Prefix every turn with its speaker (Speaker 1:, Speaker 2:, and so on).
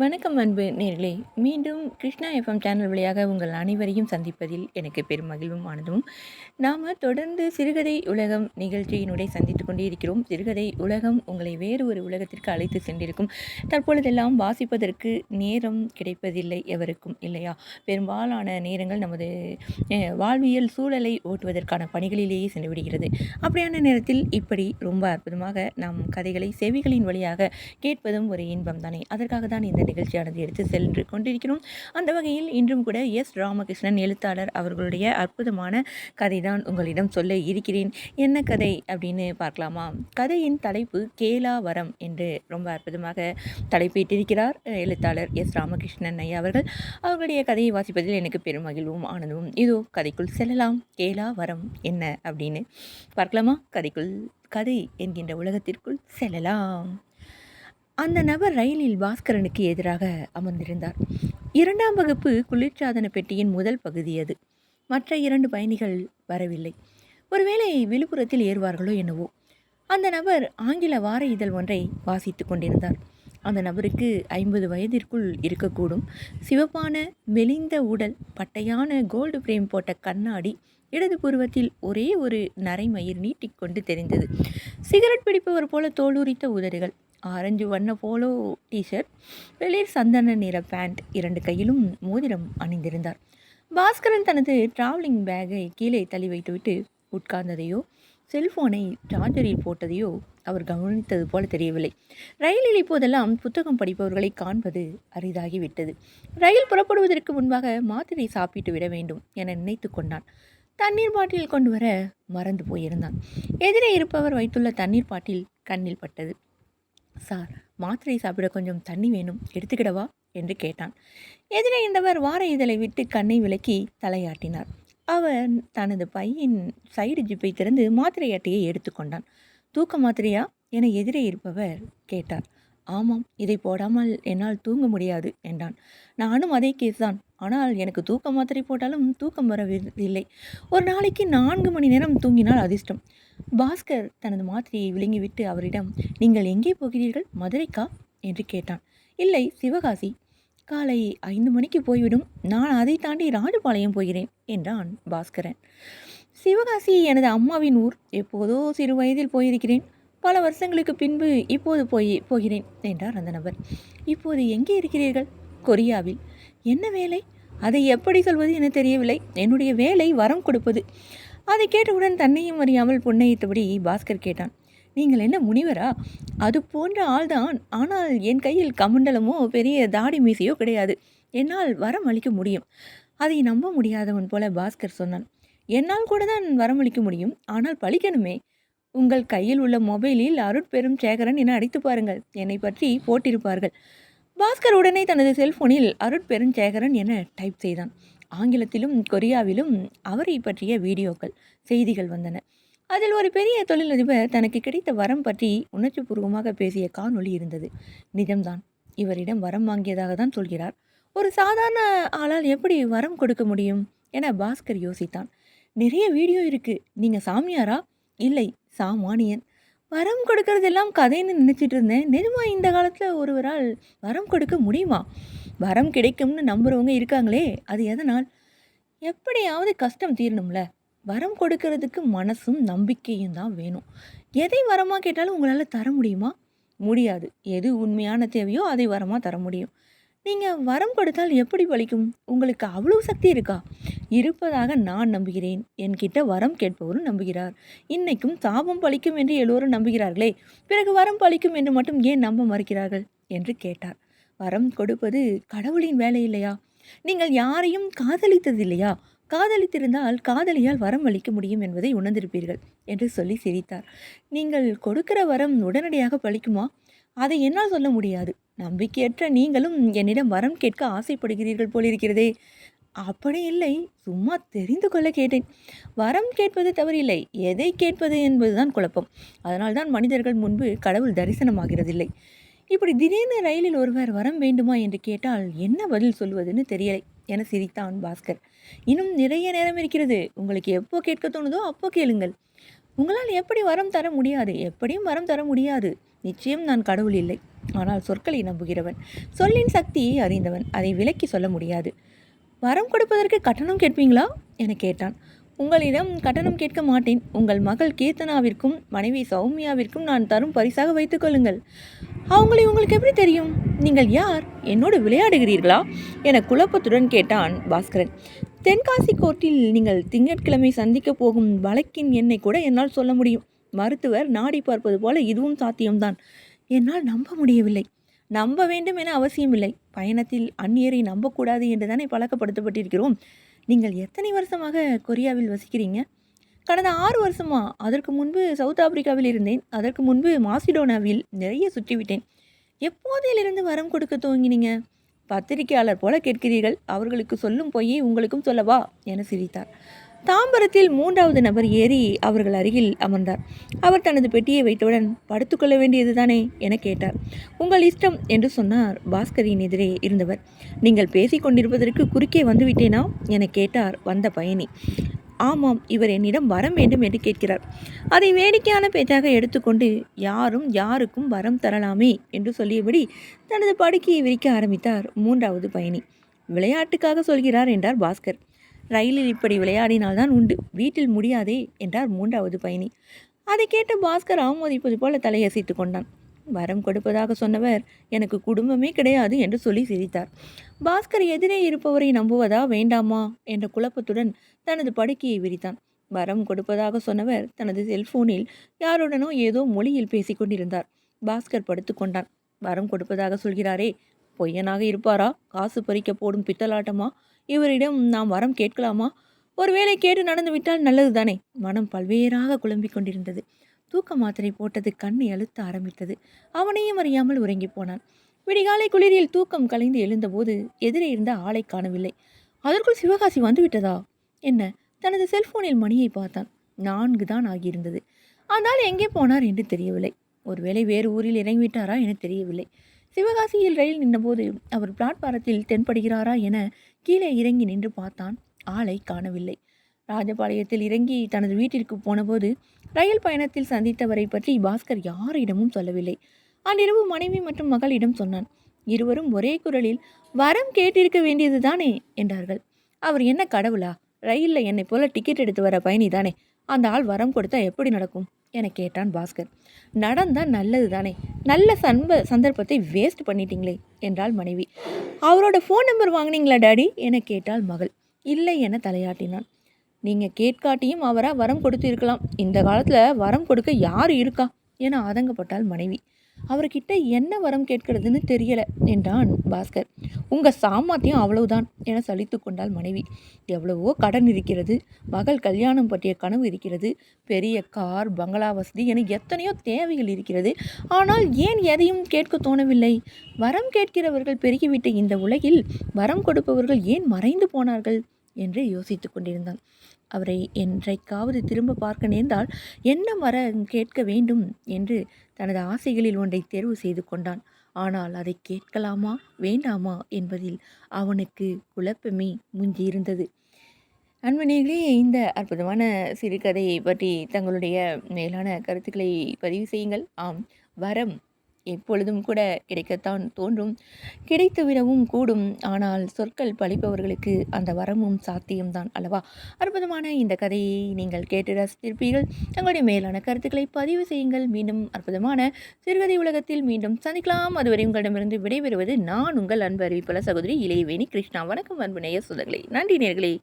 Speaker 1: வணக்கம் அன்பு நேர்களே. மீண்டும் கிருஷ்ணா எஃப்எம் சேனல் வழியாக உங்கள் அனைவரையும் சந்திப்பதில் எனக்கு பெரும் மகிழ்வும் ஆனதும் நாம் தொடர்ந்து சிறுகதை உலகம் நிகழ்ச்சியினுடைய சந்தித்து கொண்டே இருக்கிறோம். சிறுகதை உலகம் உங்களை வேறு ஒரு உலகத்திற்கு அழைத்து சென்றிருக்கும். தற்பொழுதெல்லாம் வாசிப்பதற்கு நேரம் கிடைப்பதில்லை எவருக்கும் இல்லையா? பெரும்பாலான நேரங்கள் நமது வாழ்வியல் சூழலை ஓட்டுவதற்கான பணிகளிலேயே சென்று விடுகிறது அப்படியான நேரத்தில் இப்படி ரொம்ப அற்புதமாக நாம் கதைகளை செவிகளின் வழியாக கேட்பதும் ஒரு இன்பம் தானே அதற்காக தான் இந்த நிகழ்ச்சியானது எடுத்து சென்று கொண்டிருக்கிறோம். அந்த வகையில் இன்றும் கூட எஸ். ராமகிருஷ்ணன் எழுத்தாளர் அவர்களுடைய அற்புதமான கதை தான் உங்களிடம் சொல்ல இருக்கிறேன். என்ன கதை அப்படின்னு பார்க்கலாமா? கதையின் தலைப்பு கேலாவரம் என்று ரொம்ப அற்புதமாக தலைப்பிட்டிருக்கிறார் எழுத்தாளர் எஸ். ராமகிருஷ்ணன் ஐயா அவர்கள். அவர்களுடைய கதையை வாசிப்பதில் எனக்கு பெரும் மகிழ்வும் ஆனந்தமும். இதோ கதைக்குள் செல்லலாம். கேலாவரம் என்ன அப்படின்னு பார்க்கலாமா? கதைக்குள் கதை என்கின்ற உலகத்திற்குள் செல்லலாம். அந்த நபர் ரயிலில் பாஸ்கரனுக்கு எதிராக அமர்ந்திருந்தார். இரண்டாம் வகுப்பு குளிர்சாதன பெட்டியின் முதல் பகுதி அது. மற்ற இரண்டு பயணிகள் வரவில்லை. ஒருவேளை விழுப்புரத்தில் ஏறுவார்களோ என்னவோ. அந்த நபர் ஆங்கில வார இதழ் ஒன்றை வாசித்துக் கொண்டிருந்தார். அந்த நபருக்கு ஐம்பது வயதிற்குள் இருக்கக்கூடும். சிவப்பான மெலிந்த உடல் பட்டையான கோல்டு ஃப்ரேம் போட்ட கண்ணாடி இடது புருவத்தில் ஒரே ஒரு நரைமயிர் நீட்டிக்கொண்டு தெரிந்தது. சிகரெட் பிடிப்பவர் போல தோலுரித்த உதடுகள். ஆரஞ்சு வண்ண போலோ டிஷர்ட் வெளிர் சந்தன நிற பேண்ட் இரண்டு கையிலும் மோதிரம் அணிந்திருந்தார். பாஸ்கரன் தனது டிராவலிங் பேக்கை கீழே தள்ளி வைத்துவிட்டு உட்கார்ந்ததையோ செல்போனை சார்ஜரில் போட்டதையோ அவர் கவனித்தது போல தெரியவில்லை. ரயிலில் இப்போதெல்லாம் புத்தகம் படிப்பவர்களை காண்பது அரிதாகிவிட்டது. ரயில் புறப்படுவதற்கு முன்பாக மாத்திரை சாப்பிட்டு விட வேண்டும் என நினைத்து கொண்டான். தண்ணீர் பாட்டில் கொண்டு வர மறந்து போயிருந்தான். எதிரே இருப்பவர் வைத்துள்ள தண்ணீர் பாட்டில் கண்ணில் பட்டது. சார் மாத்திரை சாப்பிட கொஞ்சம் தண்ணி வேணும். எடுத்துக்கிடவா? என்று கேட்டான். எதிரே இருந்தவர் வார இதழை விட்டு கண்ணை விலக்கி தலையாட்டினார். அவர் தனது பையின் சைடு ஜிப்பை திறந்து மாத்திரை அட்டையை எடுத்துக்கொண்டான். தூக்க மாத்திரையா? என எதிரே இருப்பவர் கேட்டார். ஆமாம் இதை போடாமல் என்னால் தூங்க முடியாது என்றான். நானும் அதே கேஸ் தான். ஆனால் எனக்கு தூக்க மாத்திரை போட்டாலும் தூக்கம் வரவில்லை. ஒரு நாளைக்கு நான்கு மணி நேரம் தூங்கினால் அதிர்ஷ்டம். பாஸ்கர் தனது மாத்திரையை விழுங்கிவிட்டு அவரிடம் நீங்கள் எங்கே போகிறீர்கள்? மதுரைக்கா? என்று கேட்டான். இல்லை சிவகாசி. காலை ஐந்து மணிக்கு போய்விடும். நான் அதை தாண்டி ராஜபாளையம் போகிறேன் என்றான் பாஸ்கரன். சிவகாசி எனது அம்மாவின் ஊர். எப்போதோ சிறு வயதில் போயிருக்கிறேன். பல வருஷங்களுக்கு பின்பு இப்போது போய் போகிறேன் என்றார் அந்த நபர். இப்போது எங்கே இருக்கிறீர்கள்? கொரியாவில். என்ன வேலை? அதை எப்படி சொல்வது என தெரியவில்லை. என்னுடைய வேலை வரம் கொடுப்பது. அதை கேட்டவுடன் தன்னையும் அறியாமல் புன்னயித்தபடி பாஸ்கர் கேட்டான். நீங்கள் என்ன முனிவரா? அது போன்ற ஆள்தான். ஆனால் என் கையில் கமண்டலமோ பெரிய தாடி மீசையோ கிடையாது. என்னால் வரம் அளிக்க முடியும். அதை நம்ப முடியாதவன் போல பாஸ்கர் சொன்னான். என்னால் கூட தான் வரமளிக்க முடியும். ஆனால் பழிக்கணுமே உங்கள் கையில் உள்ள மொபைலில் அருட்பெரும் சேகரன் என அடித்து பாருங்கள். என்னை பற்றி போட்டிருப்பார்கள். பாஸ்கர் உடனே தனது செல்போனில் அருட்பெருஞ்சேகரன் என டைப் செய்தான். ஆங்கிலத்திலும் கொரியாவிலும் அவரை பற்றிய வீடியோக்கள் செய்திகள் வந்தன. அதில் ஒரு பெரிய தொழிலதிபர் தனக்கு கிடைத்த வரம் பற்றி உணர்ச்சிபூர்வமாக பேசிய காணொளி இருந்தது. நிஜம்தான். இவரிடம் வரம் வாங்கியதாக தான் சொல்கிறார். ஒரு சாதாரண ஆளால் எப்படி வரம் கொடுக்க முடியும்? என பாஸ்கர் யோசித்தான். நிறைய வீடியோ இருக்கு. நீங்க சாமியாரா? இல்லை சாமானியன். வரம் கொடுக்கறதெல்லாம் கதைன்னு நினச்சிட்டு இருந்தேன். நிஜமா இந்த காலத்தில் ஒருவரால் வரம் கொடுக்க முடியுமா? வரம் கிடைக்கும்னு நம்புகிறவங்க இருக்காங்களே அது எதனால்? எப்படியாவது கஷ்டம் தீரணும்ல. வரம் கொடுக்கறதுக்கு மனசும் நம்பிக்கையும் தான் வேணும். எதை வரமாக கேட்டாலும் உங்களால் தர முடியுமா? முடியாது. எது உண்மையான தேவையோ அதை வரமாக தர முடியும். நீங்கள் வரம் கொடுத்தால் எப்படி பலிக்கும்? உங்களுக்கு அவ்வளவு சக்தி இருக்கா? இருப்பதாக நான் நம்புகிறேன். என்கிட்ட வரம் கேட்பவரும் நம்புகிறார். இன்னைக்கும் சாபம் பலிக்கும் என்று எல்லோரும் நம்புகிறார்களே பிறகு வரம் பழிக்கும் என்று மட்டும் ஏன் நம்ப மறுக்கிறார்கள்? என்று கேட்டார். வரம் கொடுப்பது கடவுளின் வேலை இல்லையா? நீங்கள் யாரையும் காதலித்தது இல்லையா காதலித்திருந்தால் காதலியால் வரம் அளிக்க முடியும் என்பதை உணர்ந்திருப்பீர்கள் என்று சொல்லி சிரித்தார். நீங்கள் கொடுக்கிற வரம் உடனடியாக பழிக்குமா அதை என்னால் சொல்ல முடியாது. நம்பிக்கையற்ற நீங்களும் என்னிடம் வரம் கேட்க ஆசைப்படுகிறீர்கள் போலிருக்கிறதே. அப்படி இல்லை. சும்மா தெரிந்து கொள்ள கேட்டேன். வரம் கேட்பது தவறில்லை. எதை கேட்பது என்பதுதான் குழப்பம். அதனால்தான் மனிதர்கள் முன்பு கடவுள் தரிசனமாகிறதில்லை. இப்படி திடீர்னு ரயிலில் ஒருவர் வரம் வேண்டுமா என்று கேட்டால் என்ன பதில் சொல்வதுன்னு தெரியலை. என சிரித்தான் பாஸ்கர். இன்னும் நிறைய நேரம் இருக்கிறது. உங்களுக்கு எப்போ கேட்க தோணுதோ அப்போ கேளுங்கள். உங்களால் எப்படி வரம் தர முடியாது? எப்படியும் வரம் தர முடியாது. நிச்சயம் நான் கடவுள் இல்லை. ஆனால் சொற்களை நம்புகிறவன். சொல்லின் சக்தியை அறிந்தவன். அதை விலக்கி சொல்ல முடியாது. வரம் கொடுப்பதற்கு கட்டணம் கேட்பீங்களா? என கேட்டான். உங்களிடம் கட்டணம் கேட்க மாட்டேன். உங்கள் மகள் கீர்த்தனாவிற்கும் மனைவி சௌமியாவிற்கும் நான் தரும் பரிசாக வைத்துக் கொள்ளுங்கள். அவங்களை உங்களுக்கு எப்படி தெரியும்? நீங்கள் யார்? என்னோடு விளையாடுகிறீர்களா? என குழப்பத்துடன் கேட்டான் பாஸ்கரன். தென்காசி கோர்ட்டில் நீங்கள் திங்கட்கிழமை சந்திக்க போகும் வழக்கின் எண்ணை கூட என்னால் சொல்ல முடியும். மருத்துவர் நாடி பார்ப்பது போல இதுவும் சாத்தியம்தான். என்னால் நம்ப முடியவில்லை. நம்ப வேண்டும் என அவசியமில்லை. பயணத்தில் அந்நியரை நம்பக்கூடாது என்று தானே பழக்கப்படுத்தப்பட்டிருக்கிறோம். நீங்கள் எத்தனை வருஷமாக கொரியாவில் வசிக்கிறீங்க? கடந்த ஆறு வருஷமா? அதற்கு முன்பு சவுத் ஆப்பிரிக்காவில் இருந்தேன். அதற்கு முன்பு மாசிடோனாவில் நிறைய சுற்றிவிட்டேன். எப்போதிலிருந்து வரம் கொடுக்க துவங்கினீங்க? பத்திரிகையாளர் போல கேட்கிறீர்கள். அவர்களுக்கு சொல்லும் பொய்யை உங்களுக்கும் சொல்லவா? என சிரித்தார். தாம்பரத்தில் மூன்றாவது நபர் ஏறி அவர்கள் அருகில் அமர்ந்தார். அவர் தனது பெட்டியை வைத்தவுடன் படுத்துக்கொள்ள வேண்டியது தானே என கேட்டார். உங்கள் இஷ்டம் என்று சொன்னார் பாஸ்கரின் எதிரே இருந்தவர். நீங்கள் பேசிக் கொண்டிருப்பதற்கு குறுக்கே வந்துவிட்டேனா? என கேட்டார் வந்த பயணி. ஆமாம் இவர் என்னிடம் வரம் வேண்டும் என்று கேட்கிறார். அதை வேடிக்கையான பேச்சாக எடுத்துக்கொண்டு யாரும் யாருக்கும் வரம் தரலாமே? என்று சொல்லியபடி தனது படுக்கையை விரிக்க ஆரம்பித்தார் மூன்றாவது பயணி. விளையாட்டுக்காக சொல்கிறார் என்றார் பாஸ்கர். ரயிலில் இப்படி விளையாடினால்தான் உண்டு. வீட்டில் முடியாதே என்றார் மூன்றாவது பயணி. அதை கேட்டு பாஸ்கர் ஆமோதிப்பது போல தலையசைத்து கொண்டான். வரம் கொடுப்பதாக சொன்னவர் எனக்கு குடும்பமே கிடையாது என்று சொல்லி சிரித்தார். பாஸ்கர் எதிரே இருப்பவரை நம்புவதா வேண்டாமா? என்ற குழப்பத்துடன் தனது படுக்கையை விரித்தான். வரம் கொடுப்பதாக சொன்னவர் தனது செல்போனில் யாருடனோ ஏதோ மொழியில் பேசிக்கொண்டிருந்தார் பாஸ்கர் படுத்துக்கொண்டான் வரம் கொடுப்பதாக சொல்கிறாரே பொய்யனாக இருப்பாரா? காசு பறிக்க போடும் பித்தலாட்டமா? இவரிடம் நாம் வரம் கேட்கலாமா? ஒருவேளை கேட்டு நடந்துவிட்டால் நல்லது தானே மனம் பல்வேறாக குழம்பிக் கொண்டிருந்தது. தூக்க மாத்திரை போட்டது கண்ணை அழுத்த ஆரம்பித்தது. அவனையும் அறியாமல் உறங்கி போனான். விடிகாலை குளிரில் தூக்கம் கலைந்து எழுந்தபோது எதிரே இருந்த ஆளை காணவில்லை. அதற்குள் சிவகாசி வந்துவிட்டதா என்ன? தனது செல்போனில் மணியை பார்த்தான். நான்கு தான் ஆகியிருந்தது. ஆனால் எங்கே போனார் என்று தெரியவில்லை. ஒருவேளை வேறு ஊரில் இறங்கிவிட்டாரா என தெரியவில்லை. சிவகாசியில் ரயில் நின்றபோது அவர் பிளாட்பாரத்தில் தென்படுகிறாரா என கீழே இறங்கி நின்று பார்த்தான் ஆளை காணவில்லை. ராஜபாளையத்தில் இறங்கி தனது வீட்டிற்கு போனபோது ரயில் பயணத்தில் சந்தித்தவரை பற்றி பாஸ்கர் யாரிடமும் சொல்லவில்லை. அன்றிரவு மனைவி மற்றும் மகளிடம் சொன்னான் இருவரும் ஒரே குரலில் வரம் கேட்டிருக்க வேண்டியது தானே என்றார்கள். அவர் என்ன கடவுளா? ரயிலில் என்னை போல டிக்கெட் எடுத்து வர பயணி தானே அந்த ஆள் வரம் கொடுத்தா எப்படி நடக்கும்? என கேட்டான் பாஸ்கர். நடந்தால் நல்லது தானே நல்ல சன்ப சந்தர்ப்பத்தை வேஸ்ட் பண்ணிட்டீங்களே என்றாள் மனைவி. அவரோட ஃபோன் நம்பர் வாங்கினீங்களா டாடி? என கேட்டாள் மகள். இல்லை என தலையாட்டினான். நீங்கள் கேட்காட்டியும் அவராக வரம் கொடுத்து இருக்கலாம் இந்த காலத்தில் வரம் கொடுக்க யார் இருக்கா? என ஆதங்கப்பட்டாள் மனைவி. அவர்கிட்ட என்ன வரம் கேட்கிறதுன்னு தெரியல என்றான் பாஸ்கர். உங்கள் சாமர்த்தியம் அவ்வளவுதான் என சலித்து கொண்டாள் மனைவி. எவ்வளவோ கடன் இருக்கிறது மகள் கல்யாணம் பற்றிய கனவு இருக்கிறது பெரிய கார் பங்களா வசதி என எத்தனையோ தேவைகள் இருக்கிறது. ஆனால் ஏன் எதையும் கேட்க தோணவில்லை? வரம் கேட்கிறவர்கள் பெருகிவிட்ட இந்த உலகில் வரம் கொடுப்பவர்கள் ஏன் மறைந்து போனார்கள்? என்று யோசித்து கொண்டிருந்தான். அவரை என்றைக்காவது திரும்ப பார்க்க நேர்ந்தால் என்ன வர கேட்க வேண்டும்? என்று தனது ஆசைகளில் ஒன்றை தேர்வு செய்து கொண்டான். ஆனால் அதை கேட்கலாமா வேண்டாமா என்பதில் அவனுக்கு குழப்பமே முஞ்சியிருந்தது. அன்பனேகளே இந்த அற்புதமான சிறுகதையை பற்றி தங்களுடைய மேலான கருத்துக்களை பதிவு செய்யுங்கள். ஆம் வரம் எப்பொழுதும் கூட கிடைக்கத்தான் தோன்றும். கிடைத்துவிடவும் கூடும். ஆனால் சொற்கள் பழிப்பவர்களுக்கு அந்த வரமும் சாத்தியம்தான் அல்லவா? அற்புதமான இந்த கதையை நீங்கள் கேட்டு ரசித்திருப்பீர்கள். தங்களுடைய மேலான கருத்துக்களை பதிவு செய்யுங்கள். மீண்டும் அற்புதமான சிறுகதை உலகத்தில் மீண்டும் சந்திக்கலாம். அதுவரை உங்களிடமிருந்து விடைபெறுவது நான் உங்கள் அன்பு அறிவிப்பாளர் சகோதரி இளையவேணி கிருஷ்ணா. வணக்கம் அன்பு நேய சுதர்களே நன்றி நேர்களே.